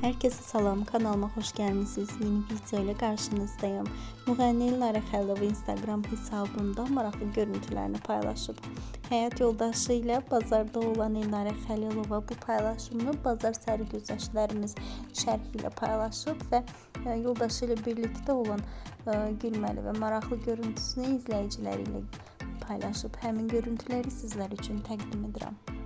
Herkese salam, kanalıma hoş gelmişsiniz. Yeni video ile karşınızdayım. Müğənni Lara Xəlilova Instagram hesabında maraqlı görüntülerini paylaşıb. Həyat yoldaşı ilə bazarda olan Elnarə Xəlilova bu paylaşımını bazar sərgüzəştlərimiz şərhi ilə paylaşıb və e, yoldaşı ilə birlikdə olan e, gülməli və maraqlı görüntüsünü izləyiciləri ilə paylaşıb. Həmin görüntüləri sizlər üçün təqdim edirəm.